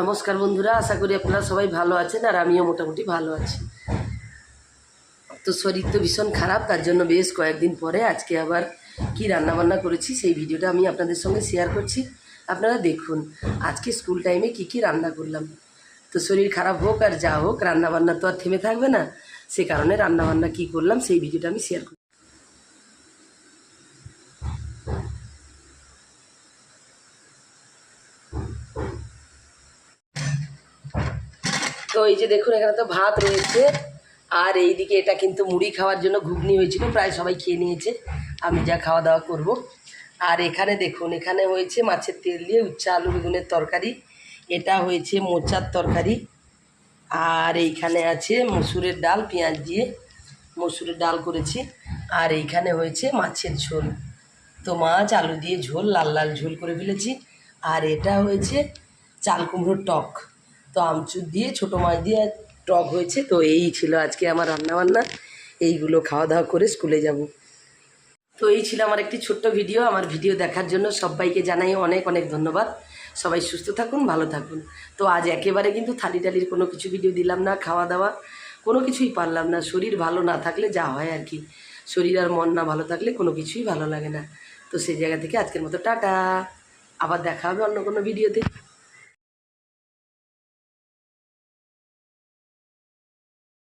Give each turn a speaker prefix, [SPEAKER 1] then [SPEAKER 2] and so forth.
[SPEAKER 1] নমস্কার বন্ধুরা, আশা করি আপনারা সবাই ভালো আছেন আর আমিও মোটামুটি ভালো আছি। তো শরীর তো ভীষণ খারাপ, তার জন্য বেশ কয়েকদিন পরে আজকে আবার কি রান্নাবান্না করেছি সেই ভিডিওটা আমি আপনাদের সঙ্গে শেয়ার করছি। আপনারা দেখুন, আজকে স্কুল টাইমে কি কি রান্না করলাম। তো শরীর খারাপ হোক আর যা হোক, রান্নাবান্না তো আর থেমে থাকবে না। সে কারণে রান্নাবান্না কি করলাম সেই ভিডিওটা আমি শেয়ার করি তো এই যে দেখুন, এখানে তো ভাত রয়েছে। আর এইদিকে এটা কিন্তু মুড়ি খাওয়ার জন্য ঘুগনি হয়েছিল, প্রায় সবাই খেয়ে নিয়েছে। আমি যা খাওয়া দাওয়া করব। আর এখানে দেখুন, এখানে হয়েছে মাছের তেল দিয়ে উচ্চা আলু বেগুনের তরকারি। এটা হয়েছে মোচার তরকারি। আর এইখানে আছে মসুরের ডাল, পেঁয়াজ দিয়ে মসুরের ডাল করেছি। আর এইখানে হয়েছে মাছের ঝোল। তো মাছ আলু দিয়ে ঝোল, লাল লাল ঝোল করে ফেলেছি। আর এটা হয়েছে চাল কুমড়োর টক। তো আমচুর দিয়ে, ছোটো মাছ দিয়ে টক হয়েছে। তো এই ছিল আজকে আমার রান্নাবান্না। এইগুলো খাওয়া দাওয়া করে স্কুলে যাব। তো এই ছিল আমার একটি ছোট্ট ভিডিও। আমার ভিডিও দেখার জন্য সবাইকে জানাই অনেক অনেক ধন্যবাদ। সবাই সুস্থ থাকুন, ভালো থাকুন। তো আজ একেবারে কিন্তু থালি টালির কোনো কিছু ভিডিও দিলাম না, খাওয়া দাওয়া। কোনো কিছুই পারলাম না। শরীর ভালো না থাকলে যা হয় আর কি। শরীর আর মন না ভালো থাকলে কোনো কিছুই ভালো লাগে না। তো সেই জায়গা থেকে আজকের মতো টাটা। আবার দেখা হবে অন্য কোনো ভিডিওতে